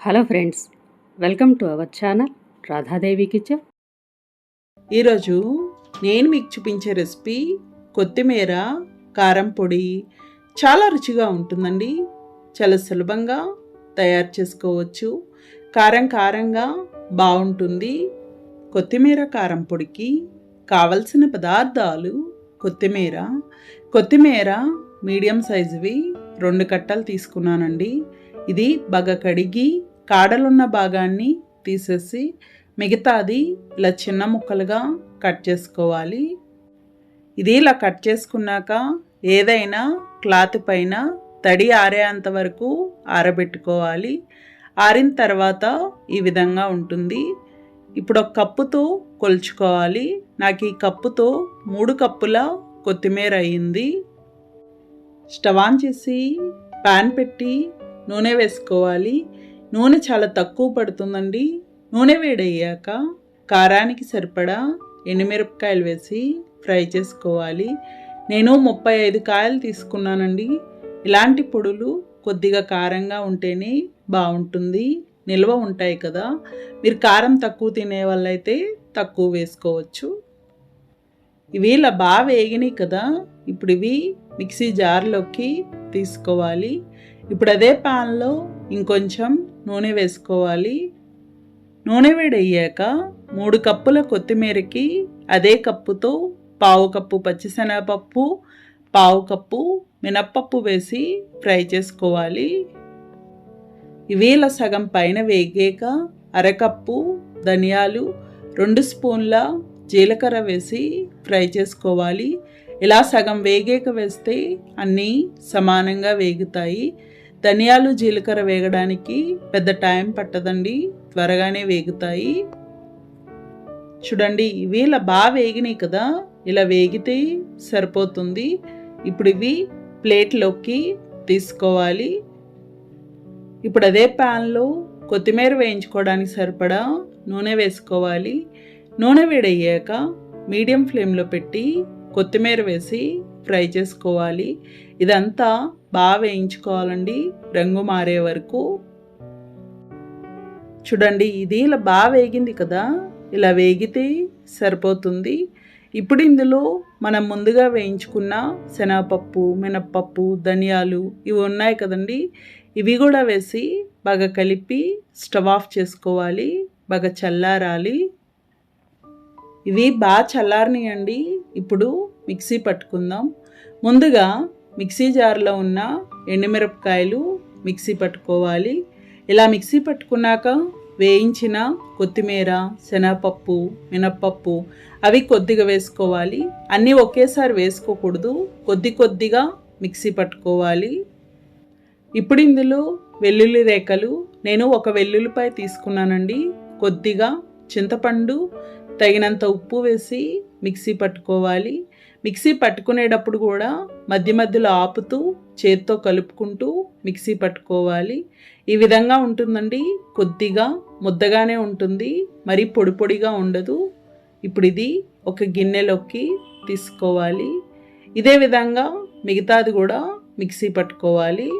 Hello friends welcome to our channel Radhadevi kitchen. ఈరోజు నేను మీకు చూపించే రెసిపీ కొత్తిమీర కారం పొడి చాలా రుచిగా ఉంటుందండి. చాలా సులభంగా తయారు చేసుకోవచ్చు. కారం కారంగా బాగుంటుంది. కొత్తిమీర కారం పొడికి కావలసిన పదార్థాలు కొత్తిమీర. కొత్తిమీర మీడియం సైజువి రెండు కట్టలు తీసుకున్నానండి. ఇది బాగా కడిగి కాడలున్న భాగాన్ని తీసేసి మిగతాది ఇలా చిన్న ముక్కలుగా కట్ చేసుకోవాలి. ఇది ఇలా కట్ చేసుకున్నాక ఏదైనా క్లాత్ పైన తడి ఆరేంత వరకు ఆరబెట్టుకోవాలి. ఆరిన తర్వాత ఈ విధంగా ఉంటుంది. ఇప్పుడు ఒక కప్పుతో కొలుచుకోవాలి. నాకు ఈ కప్పుతో మూడు కప్పుల కొత్తిమీర అయ్యింది స్టవ్ ఆన్ చేసి ప్యాన్ పెట్టి నూనె వేసుకోవాలి. నూనె చాలా తక్కువ పడుతుందండి. నూనె వేడయ్యాక కారానికి సరిపడా ఎండుమిరపకాయలు వేసి ఫ్రై చేసుకోవాలి. నేను ముప్పై ఐదు కాయలు తీసుకున్నానండి. ఇలాంటి పొడులు కొద్దిగా కారంగా ఉంటేనే బాగుంటుంది. నిల్వ ఉంటాయి కదా. మీరు కారం తక్కువ తినే వాళ్ళైతే తక్కువ వేసుకోవచ్చు. ఇవి ఇలా బాగా వేగినాయి కదా. ఇప్పుడు ఇవి మిక్సీ జార్లోకి తీసుకోవాలి. ఇప్పుడు అదే పాన్లో ఇంకొంచెం నూనె వేసుకోవాలి. నూనె వేడయ్యాక మూడు కప్పుల కొత్తిమీరకి అదే కప్పుతో పావు కప్పు పచ్చిశనగపప్పు పావు కప్పు మినప్పప్పు వేసి ఫ్రై చేసుకోవాలి. ఇవి ఇలా సగం పైన వేగాక అరకప్పు ధనియాలు రెండు స్పూన్ల జీలకర్ర వేసి ఫ్రై చేసుకోవాలి. ఇలా సగం వేగాక వేస్తే అన్నీ సమానంగా వేగుతాయి. ధనియాలు జీలకర్ర వేగడానికి పెద్ద టైం పట్టదండి త్వరగానే వేగుతాయి. చూడండి ఇవి ఇలా బాగా వేగినాయి కదా ఇలా వేగితే సరిపోతుంది. ఇప్పుడు ఇవి ప్లేట్లోకి తీసుకోవాలి. ఇప్పుడు అదే ప్యాన్లో కొత్తిమీర వేయించుకోవడానికి సరిపడా నూనె వేసుకోవాలి. నూనె వేడయ్యాక మీడియం ఫ్లేమ్లో పెట్టి కొత్తిమీర వేసి ఫ్రై చేసుకోవాలి. ఇదంతా బాగా వేయించుకోవాలండి. రంగు మారే వరకు. చూడండి ఇది ఇలా బాగా వేగింది కదా. ఇలా వేగితే సరిపోతుంది. ఇప్పుడు ఇందులో మనం ముందుగా వేయించుకున్న శనగపప్పు మినప్పప్పు ధనియాలు ఇవి ఉన్నాయి కదండి. ఇవి కూడా వేసి బాగా కలిపి స్టవ్ ఆఫ్ చేసుకోవాలి. బాగా చల్లారాలి. ఇవి బాగా చల్లారనియండి. ఇప్పుడు మిక్సీ పట్టుకుందాం. ముందుగా మిక్సీ జార్లో ఉన్న ఎండుమిరపకాయలు మిక్సీ పట్టుకోవాలి. ఇలా మిక్సీ పట్టుకున్నాక వేయించిన కొత్తిమీర శనగపప్పు మినప్పప్పు అవి కొద్దిగా వేసుకోవాలి. అన్నీ ఒకేసారి వేసుకోకూడదు. కొద్ది కొద్దిగా మిక్సీ పట్టుకోవాలి. ఇప్పుడు ఇందులో వెల్లుల్లి రేఖలు నేను ఒక వెల్లుల్లిపాయ తీసుకున్నానండి. కొద్దిగా చింతపండు తగినంత ఉప్పు వేసి మిక్సీ పట్టుకోవాలి. మిక్సీ పట్టుకునేటప్పుడు కూడా మధ్య మధ్యలో ఆపుతూ చేత్తో కలుపుకుంటూ మిక్సీ పట్టుకోవాలి. ఈ విధంగా ఉంటుందండి. కొద్దిగా ముద్దగానే ఉంటుంది. మరి పొడి పొడిగా ఉండదు. ఇప్పుడు ఇది ఒక గిన్నెలోకి తీసుకోవాలి. ఇదే విధంగా మిగతాది కూడా మిక్సీ పట్టుకోవాలి.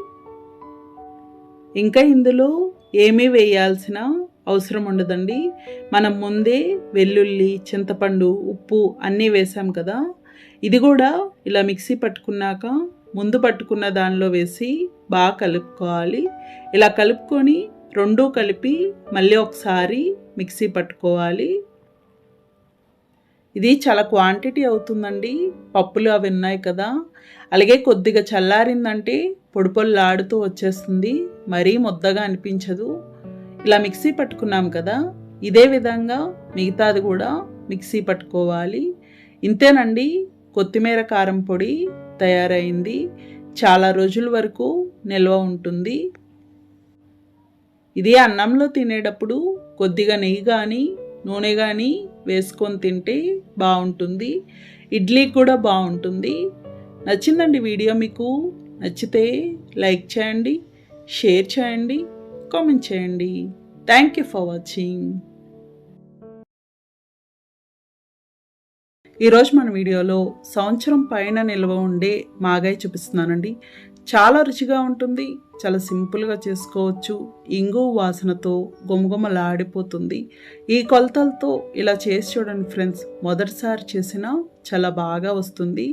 ఇంకా ఇందులో ఏమీ వేయాల్సిన అవసరం ఉండదండి. మనం ముందే వెల్లుల్లి చింతపండు ఉప్పు అన్నీ వేసాం కదా. ఇది కూడా ఇలా మిక్సీ పట్టుకున్నాక ముందు పట్టుకున్న దానిలో వేసి బాగా కలుపుకోవాలి. ఇలా కలుపుకొని రెండూ కలిపి మళ్ళీ ఒకసారి మిక్సీ పట్టుకోవాలి. ఇది చాలా క్వాంటిటీ అవుతుందండి. పప్పులు అవి ఉన్నాయి కదా. అలాగే కొద్దిగా చల్లారిందంటే పొడి పొల్లాడుతూ వచ్చేస్తుంది. మరీ ముద్దగా అనిపించదు. ఇలా మిక్సీ పట్టుకున్నాం కదా. ఇదే విధంగా మిగతాది కూడా మిక్సీ పట్టుకోవాలి. ఇంతేనండి. కొత్తిమీర కారం పొడి తయారైంది. చాలా రోజుల వరకు నిల్వ ఉంటుంది. ఇది అన్నంలో తినేటప్పుడు కొద్దిగా నెయ్యి కానీ నూనె కానీ వేసుకొని తింటే బాగుంటుంది. ఇడ్లీ కూడా బాగుంటుంది. నచ్చిందండి వీడియో మీకు? నచ్చితే లైక్ చేయండి షేర్ చేయండి కామెంట్ చేయండి. Thank you for watching. ఈరోజు మన వీడియోలో సంవత్సరం పైన నిల్వ ఉండే మాగాయ చూపిస్తున్నానండి. చాలా రుచిగా ఉంటుంది చాలా సింపుల్గా చేసుకోవచ్చు ఇంగు వాసనతో గుమగుమలాడిపోతుంది. ఈ కొలతలతో ఇలా చేసి చూడండి ఫ్రెండ్స్ మొదటిసారి చేసినా చాలా బాగా వస్తుంది.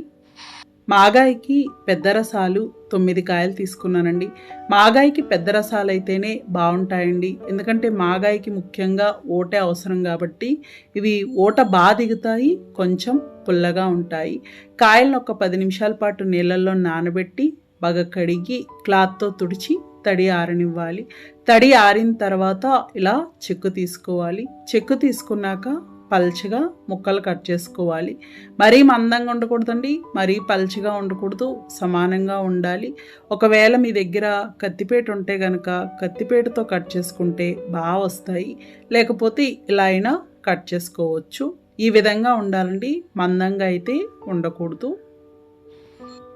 మాగాయికి పెద్ద రసాలు తొమ్మిది కాయలు తీసుకున్నానండి. మాగాయికి పెద్ద రసాలు అయితేనే బాగుంటాయండి. ఎందుకంటే మాగాయికి ముఖ్యంగా ఓటే అవసరం కాబట్టి ఇవి ఓట బాగా దిగుతాయి కొంచెం పుల్లగా ఉంటాయి. కాయలను ఒక పది నిమిషాల పాటు నీళ్ళల్లో నానబెట్టి బాగా కడిగి క్లాత్తో తుడిచి తడి ఆరనివ్వాలి. తడి ఆరిన తర్వాత ఇలా చెక్కు తీసుకోవాలి. చెక్కు తీసుకున్నాక పల్చగా ముక్కలు కట్ చేసుకోవాలి. మరీ మందంగా ఉండకూడదండి మరీ పల్చగా ఉండకూడదు సమానంగా ఉండాలి. ఒకవేళ మీ దగ్గర కత్తిపేట ఉంటే కనుక కత్తిపేటతో కట్ చేసుకుంటే బాగా వస్తాయి. లేకపోతే ఇలా అయినా కట్ చేసుకోవచ్చు. ఈ విధంగా ఉండాలండి. మందంగా అయితే ఉండకూడదు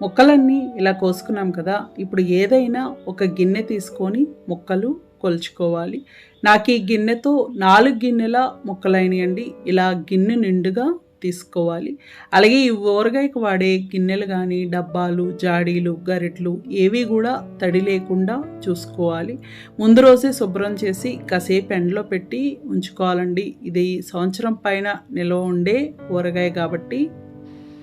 ముక్కలన్నీ ఇలా కోసుకున్నాం కదా. ఇప్పుడు ఏదైనా ఒక గిన్నె తీసుకొని ముక్కలు కొలుచుకోవాలి. నాకు ఈ గిన్నెతో నాలుగు గిన్నెల ముక్కలైనయండి. ఇలా గిన్నె నిండుగా తీసుకోవాలి. అలాగే ఈ ఊరగాయకు వాడే గిన్నెలు కానీ డబ్బాలు జాడీలు గరిట్లు ఏవి కూడా తడి లేకుండా చూసుకోవాలి. ముందు రోజే శుభ్రం చేసి కాసేపు ఎండలో పెట్టి ఉంచుకోవాలండి. ఇది సంవత్సరం పైన నిల్వ ఉండే ఊరగాయ కాబట్టి.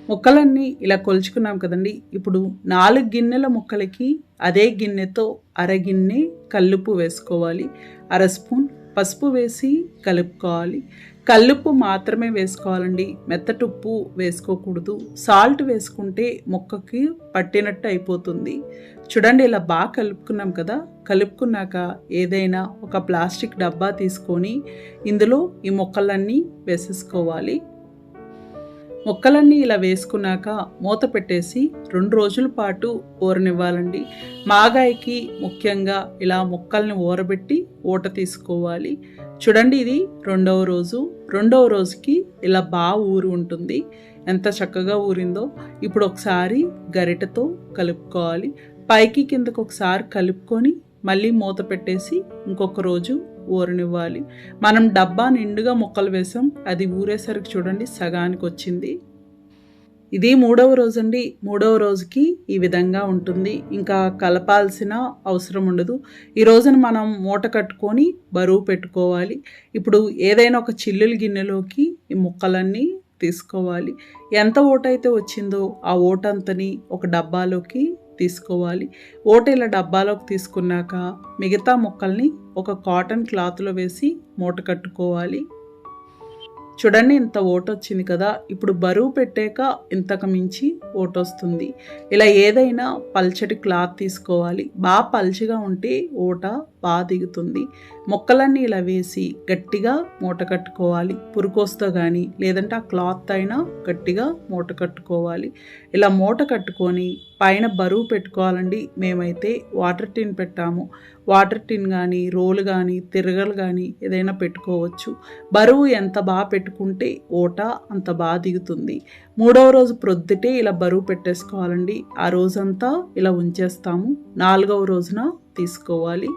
ముక్కలన్నీ ఇలా కొలుచుకున్నాం కదండి. ఇప్పుడు నాలుగు గిన్నెల ముక్కలకి అదే గిన్నెతో అరగిన్నె కల్లుపు వేసుకోవాలి. అర స్పూన్ పసుపు వేసి కలుపుకోవాలి. కల్లుప్పు మాత్రమే వేసుకోవాలండి. మెత్తటుప్పు వేసుకోకూడదు. సాల్ట్ వేసుకుంటే ముక్కకి పట్టినట్టు అయిపోతుంది. చూడండి ఇలా బాగా కలుపుకున్నాం కదా. కలుపుకున్నాక ఏదైనా ఒక ప్లాస్టిక్ డబ్బా తీసుకొని ఇందులో ఈ మొక్కలన్నీ వేసేసుకోవాలి. ముక్కలన్నీ ఇలా వేసుకున్నాక మూత పెట్టేసి రెండు రోజుల పాటు ఊరనివ్వాలండి మాగాయకి ముఖ్యంగా ఇలా ముక్కల్ని ఊరబెట్టి ఊట తీసుకోవాలి. చూడండి ఇది రెండవ రోజు. రెండవ రోజుకి ఇలా బాగా ఊరి ఉంటుంది. ఎంత చక్కగా ఊరిందో ఇప్పుడు ఒకసారి గరిటతో కలుపుకోవాలి. పైకి కిందకు ఒకసారి కలుపుకొని మళ్ళీ మూత పెట్టేసి ఇంకొక రోజు ఊరనివ్వాలి మనం డబ్బా నిండుగా ముక్కలు వేసాం అది ఊరేసరికి చూడండి సగానికి వచ్చింది. ఇది మూడవ రోజు అండి మూడవ రోజుకి ఈ విధంగా ఉంటుంది. ఇంకా కలపాల్సిన అవసరం ఉండదు. ఈ రోజున మనం మూట కట్టుకొని బరువు పెట్టుకోవాలి. ఇప్పుడు ఏదైనా ఒక చిల్లుల గిన్నెలోకి ఈ ముక్కలన్నీ తీసుకోవాలి. ఎంత ఓటైతే వచ్చిందో ఆ ఓటంతని ఒక డబ్బాలోకి తీసుకోవాలి. ఓటేల డబ్బాలోకి తీసుకున్నాక మిగతా ముక్కల్ని ఒక కాటన్ క్లాత్లో వేసి మూట కట్టుకోవాలి. చూడండి ఇంత ఓటు వచ్చింది కదా! ఇప్పుడు బరువు పెట్టాక ఇంతకు మించి ఓటు వస్తుంది ఇలా ఏదైనా పల్చటి క్లాత్ తీసుకోవాలి. బాగా పల్చగా ఉంటే ఓట బాగా దిగుతుంది మొక్కలన్నీ ఇలా వేసి గట్టిగా మూట కట్టుకోవాలి. పురుకోస్తో కానీ లేదంటే ఆ క్లాత్ అయినా గట్టిగా మూట కట్టుకోవాలి. ఇలా మూట కట్టుకొని పైన బరువు పెట్టుకోవాలండి. మేమైతే వాటర్ టిన్ పెట్టాము. వాటర్ టిన్ కానీ రోలు కానీ తిరగలు కానీ ఏదైనా పెట్టుకోవచ్చు. బరువు ఎంత బాగా పెట్టుకుంటే ఓట అంత బాగా దిగుతుంది. మూడవ రోజు ప్రొద్దుటే ఇలా బరువు పెట్టేసుకోవాలండి. ఆ రోజంతా ఇలా ఉంచేస్తాము. నాలుగవ రోజున తీసుకోవాలి.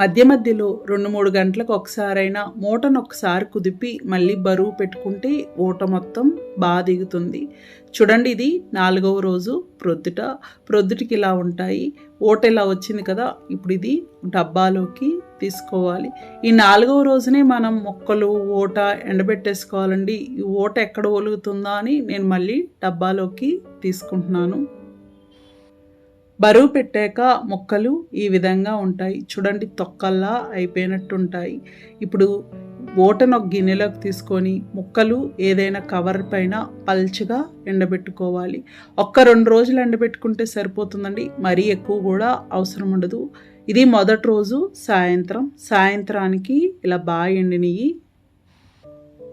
మధ్య మధ్యలో రెండు మూడు గంటలకు ఒకసారైనా మూటను ఒకసారి కుదిపి మళ్ళీ బరువు పెట్టుకుంటే ఊట మొత్తం బాగా దిగుతుంది. చూడండి ఇది నాలుగవ రోజు ప్రొద్దుట. ప్రొద్దుటికి ఇలా ఉంటాయి. ఓట ఇలా వచ్చింది కదా ఇప్పుడు ఇది డబ్బాలోకి తీసుకోవాలి. ఈ నాలుగవ రోజునే మనం మొక్కలు ఓట ఎండబెట్టేసుకోవాలండి. ఈ ఓట ఎక్కడ ఒలుగుతుందా అని నేను మళ్ళీ డబ్బాలోకి తీసుకుంటున్నాను. బరువు పెట్టాక మొక్కలు ఈ విధంగా ఉంటాయి. చూడండి తొక్కల్లా అయిపోయినట్టు ఉంటాయి ఇప్పుడు ఓటను ఒక గిన్నెలోకి తీసుకొని ముక్కలు ఏదైనా కవర్ పైన పల్చగా ఎండబెట్టుకోవాలి. ఒక్క రెండు రోజులు ఎండబెట్టుకుంటే సరిపోతుందండి. మరీ ఎక్కువ కూడా అవసరం ఉండదు. ఇది మొదటి రోజు సాయంత్రం. సాయంత్రానికి ఇలా బాగా ఎండినవి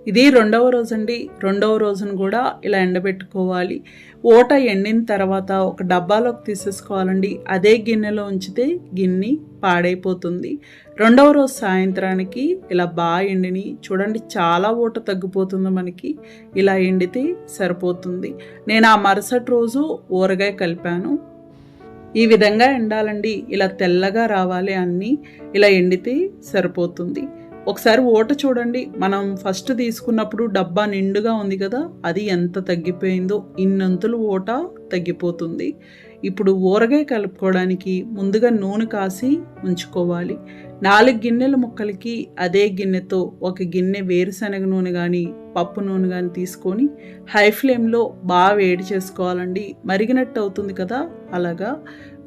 ఇది రెండవ రోజు అండి రెండవ రోజును కూడా ఇలా ఎండబెట్టుకోవాలి. ఓట ఎండిన తర్వాత ఒక డబ్బాలోకి తీసేసుకోవాలండి. అదే గిన్నెలో ఉంచితే గిన్నె పాడైపోతుంది. రెండవ రోజు సాయంత్రానికి ఇలా బాగా ఎండిని. చూడండి చాలా ఓట తగ్గిపోతుంది మనకి. ఇలా ఎండితే సరిపోతుంది. నేను ఆ మరుసటి రోజు ఊరగాయ కలిపాను. ఈ విధంగా ఎండాలండి. ఇలా తెల్లగా రావాలి అన్నీ. ఇలా ఎండితే సరిపోతుంది. ఒకసారి ఓట చూడండి. మనం ఫస్ట్ తీసుకున్నప్పుడు డబ్బా నిండుగా ఉంది కదా అది ఎంత తగ్గిపోయిందో ఇన్నంతులు ఓట తగ్గిపోతుంది. ఇప్పుడు ఊరగాయ కలుపుకోవడానికి ముందుగా నూనె కాసి ఉంచుకోవాలి. నాలుగు గిన్నెల ముక్కలకి అదే గిన్నెతో ఒక గిన్నె వేరుశనగ నూనె కానీ పప్పు నూనె కానీ తీసుకొని హై ఫ్లేమ్లో బాగా వేడి చేసుకోవాలండి. మరిగినట్టు అవుతుంది కదా అలాగా.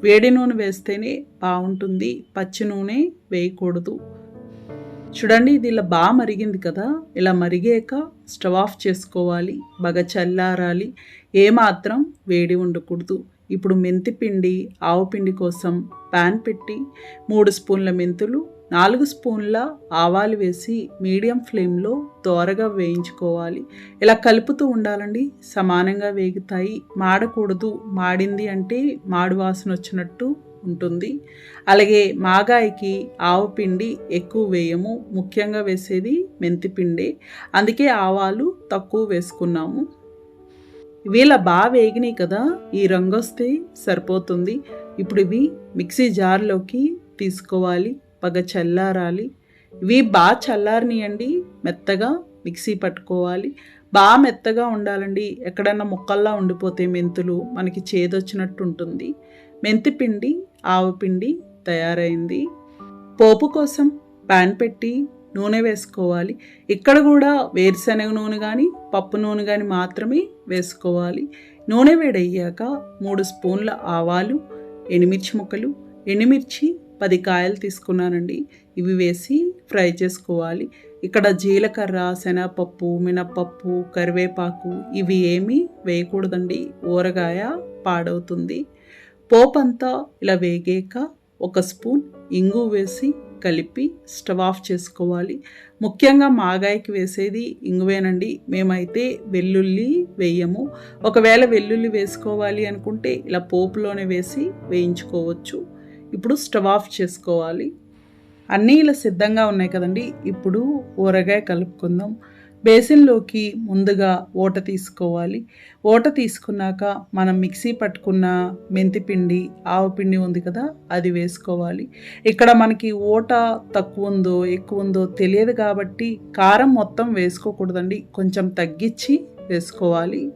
వేడి నూనె వేస్తేనే బాగుంటుంది. పచ్చి నూనె వేయకూడదు. చూడండి ఇది ఇలా బాగా మరిగింది కదా. ఇలా మరిగాక స్టవ్ ఆఫ్ చేసుకోవాలి బాగా చల్లారాలి. ఏమాత్రం వేడి ఉండకూడదు. ఇప్పుడు మెంతి పిండి ఆవు పిండి కోసం ప్యాన్ పెట్టి మూడు స్పూన్ల మెంతులు నాలుగు స్పూన్ల ఆవాలు వేసి మీడియం ఫ్లేమ్లో దోరగా వేయించుకోవాలి. ఇలా కలుపుతూ ఉండాలండి. సమానంగా వేగుతాయి. మాడకూడదు. మాడింది అంటే మాడు వాసన వచ్చినట్టు ఉంటుంది. అలాగే మాగాయకి ఆవు పిండి ఎక్కువ వేయము. ముఖ్యంగా వేసేది మెంతిపిండి అందుకే ఆవాలు తక్కువ వేసుకున్నాము. వీళ్ళ బాగా వేగినాయి కదా ఈ రంగు వస్తే సరిపోతుంది. ఇప్పుడు ఇవి మిక్సీ జార్లోకి తీసుకోవాలి బాగా చల్లారాలి. ఇవి బాగా చల్లారనియండి మెత్తగా మిక్సీ పట్టుకోవాలి. బాగా మెత్తగా ఉండాలండి. ఎక్కడన్నా ముక్కల్లా ఉండిపోతే మెంతులు మనకి చేదొచ్చినట్టు ఉంటుంది మెంతిపిండి ఆవపిండి తయారైంది. పోపు కోసం ప్యాన్ పెట్టి నూనె వేసుకోవాలి. ఇక్కడ కూడా వేరుశనగ నూనె కానీ పప్పు నూనె కానీ మాత్రమే వేసుకోవాలి. నూనె వేడయ్యాక మూడు స్పూన్ల ఆవాలు ఎండుమిర్చి ముక్కలు ఎండుమిర్చి పది కాయలు తీసుకున్నానండి. ఇవి వేసి ఫ్రై చేసుకోవాలి. ఇక్కడ జీలకర్ర శనగపప్పు మినప్పప్పు కరివేపాకు ఇవి ఏమీ వేయకూడదండి. ఊరగాయ పాడవుతుంది. పోపంతా ఇలా వేగాక ఒక స్పూన్ ఇంగు వేసి కలిపి స్టవ్ ఆఫ్ చేసుకోవాలి. ముఖ్యంగా మాగాయకి వేసేది ఇంగువేనండి. మేమైతే వెల్లుల్లి వేయము. ఒకవేళ వెల్లుల్లి వేసుకోవాలి అనుకుంటే ఇలా పోపులోనే వేసి వేయించుకోవచ్చు. ఇప్పుడు స్టవ్ ఆఫ్ చేసుకోవాలి. అన్నీ ఇలా సిద్ధంగా ఉన్నాయి కదండి. ఇప్పుడు ఊరగాయ కలుపుకుందాం. బేసిన్లోకి ముందుగా ఓట తీసుకోవాలి. ఓట తీసుకున్నాక మనం మిక్సీ పట్టుకున్న మెంతిపిండి ఆవపిండి ఉంది కదా అది వేసుకోవాలి. ఇక్కడ మనకి ఓట తక్కువ ఉందో ఎక్కువ ఉందో తెలియదు కాబట్టి కారం మొత్తం వేసుకోకూడదండి. కొంచెం తగ్గించి వేసుకోవాలి.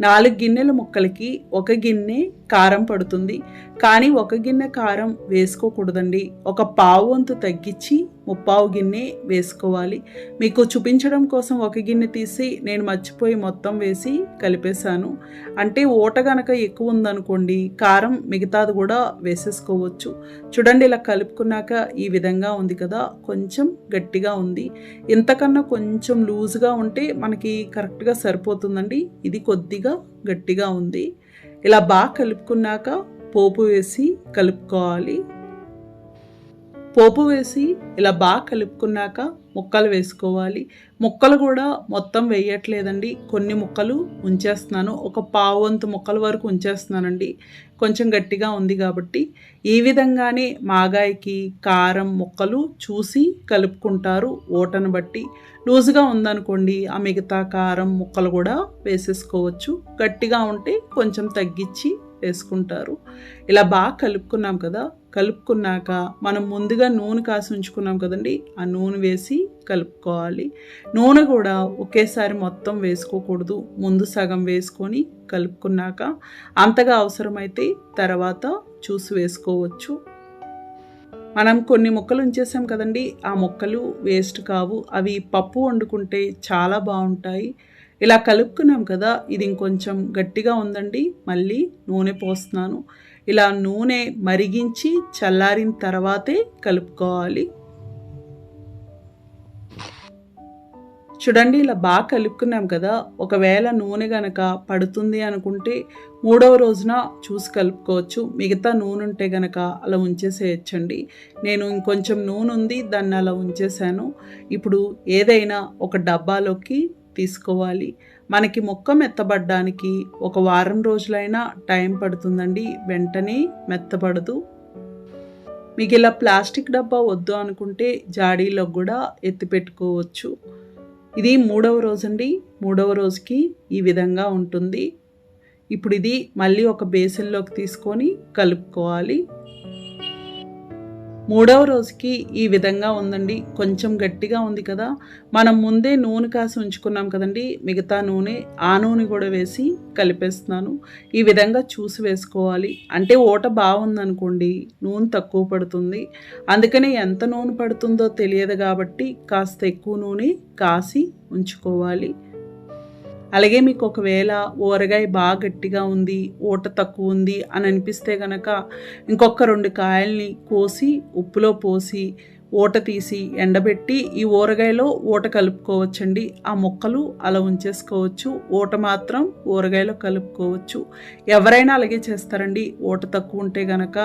నాలుగు గిన్నెల ముక్కలకి ఒక గిన్నె కారం పడుతుంది. కానీ ఒక గిన్నె కారం వేసుకోకూడదండి. ఒక పావు వంతు తగ్గించి ముప్పావు గిన్నె వేసుకోవాలి. మీకు చూపించడం కోసం ఒక గిన్నె తీసి నేను మర్చిపోయి మొత్తం వేసి కలిపేశాను. అంటే ఓట గనక ఎక్కువ ఉందనుకోండి కారం మిగతాది కూడా వేసేసుకోవచ్చు. చూడండి ఇలా కలుపుకున్నాక ఈ విధంగా ఉంది కదా కొంచెం గట్టిగా ఉంది. ఇంతకన్నా కొంచెం లూజ్గా ఉంటే మనకి కరెక్ట్గా సరిపోతుందండి. ఇది కొద్దిగా గట్టిగా ఉంది. ఇలా బాగా కలుపుకున్నాక పోపు వేసి కలుపుకోవాలి. పోపు వేసి ఇలా బాగా కలుపుకున్నాక ముక్కలు వేసుకోవాలి. ముక్కలు కూడా మొత్తం వేయట్లేదండి. కొన్ని ముక్కలు ఉంచేస్తున్నాను. ఒక పావు వంతు ముక్కల వరకు ఉంచేస్తున్నానండి. కొంచెం గట్టిగా ఉంది కాబట్టి ఈ విధంగానే మాగాయకి కారం ముక్కలు చూసి కలుపుకుంటారు ఓటను బట్టి. లూజుగా ఉందనుకోండి ఆ మిగతా కారం ముక్కలు కూడా వేసేసుకోవచ్చు. గట్టిగా ఉంటే కొంచెం తగ్గించి వేసుకుంటారు. ఇలా బాగా కలుపుకున్నాం కదా కలుపుకున్నాక మనం ముందుగా నూనె కాసి ఉంచుకున్నాం కదండి ఆ నూనె వేసి కలుపుకోవాలి. నూనె కూడా ఒకేసారి మొత్తం వేసుకోకూడదు ముందు సగం వేసుకొని కలుపుకున్నాక అంతగా అవసరమైతే తర్వాత చూసి వేసుకోవచ్చు. మనం కొన్ని ముక్కలు ఉంచేసాం కదండి ఆ ముక్కలు వేస్ట్ కావు అవి పప్పు వండుకుంటే చాలా బాగుంటాయి. ఇలా కలుపుకున్నాం కదా ఇది ఇంకొంచెం గట్టిగా ఉందండి. మళ్ళీ నూనె పోస్తున్నాను. ఇలా నూనె మరిగించి చల్లారిన తర్వాతే కలుపుకోవాలి. చూడండి ఇలా బాగా కలుపుకున్నాం కదా ఒకవేళ నూనె గనక పడుతుంది అనుకుంటే మూడవ రోజున చూసి కలుపుకోవచ్చు. మిగతా నూనె ఉంటే గనక అలా ఉంచేసేయచ్చండి. నేను ఇంకొంచెం నూనె ఉంది దాన్ని అలా ఉంచేసాను ఇప్పుడు ఏదైనా ఒక డబ్బాలోకి తీసుకోవాలి. మనకి మొక్క మెత్తబడ్డానికి ఒక వారం రోజులైనా టైం పడుతుందండి. వెంటనే మెత్తబడదు. మీకు ఇలా ప్లాస్టిక్ డబ్బా వద్దు అనుకుంటే జాడీలో కూడా ఎత్తి పెట్టుకోవచ్చు. ఇది మూడవ రోజు అండి మూడవ రోజుకి ఈ విధంగా ఉంటుంది. ఇప్పుడు ఇది మళ్ళీ ఒక బేసిన్లోకి తీసుకొని కలుపుకోవాలి. మూడవ రోజుకి ఈ విధంగా ఉందండి. కొంచెం గట్టిగా ఉంది కదా. మనం ముందే నూనె కాసి ఉంచుకున్నాం కదండి. మిగతా నూనె ఆ నూనె కూడా వేసి కలిపేస్తున్నాను. ఈ విధంగా చూసి వేసుకోవాలి. అంటే ఓట బాగుందనుకోండి నూనె తక్కువ పడుతుంది. అందుకనే ఎంత నూనె పడుతుందో తెలియదు కాబట్టి కాస్త ఎక్కువ నూనె కాసి ఉంచుకోవాలి. అలాగే మీకు ఒకవేళ ఊరగాయ బాగా గట్టిగా ఉంది ఊట తక్కువ ఉంది అని అనిపిస్తే గనక ఇంకొక రెండు కాయల్ని కోసి ఉప్పులో పోసి ఊట తీసి ఎండబెట్టి ఈ ఊరగాయలో ఊట కలుపుకోవచ్చండి. ఆ మొక్కలు అలా ఉంచేసుకోవచ్చు. ఊట మాత్రం ఊరగాయలో కలుపుకోవచ్చు. ఎవరైనా అలాగే చేస్తారండి. ఊట తక్కువ ఉంటే గనక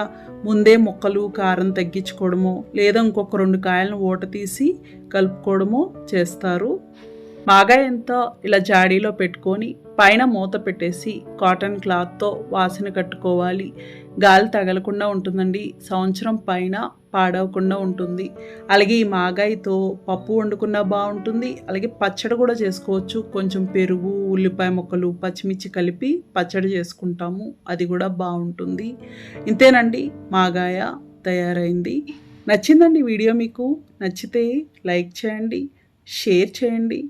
ముందే ముక్కలు కారం తగ్గించుకోవడమో లేదా ఇంకొక రెండు కాయలను ఊట తీసి కలుపుకోవడమో చేస్తారు. మాగాయంతో ఇలా జాడీలో పెట్టుకొని పైన మూత పెట్టేసి కాటన్ క్లాత్తో వాసన కట్టుకోవాలి. గాలి తగలకుండా ఉంటుందండి. సంవత్సరం పైన పాడవకుండా ఉంటుంది. అలాగే ఈ మాగాయితో పప్పు వండుకున్నా బాగుంటుంది. అలాగే పచ్చడి కూడా చేసుకోవచ్చు. కొంచెం పెరుగు ఉల్లిపాయ ముక్కలు పచ్చిమిర్చి కలిపి పచ్చడి చేసుకుంటాము. అది కూడా బాగుంటుంది. ఇంతేనండి. మాగాయ తయారైంది. నచ్చిందండి వీడియో మీకు? నచ్చితే లైక్ చేయండి షేర్ చేయండి.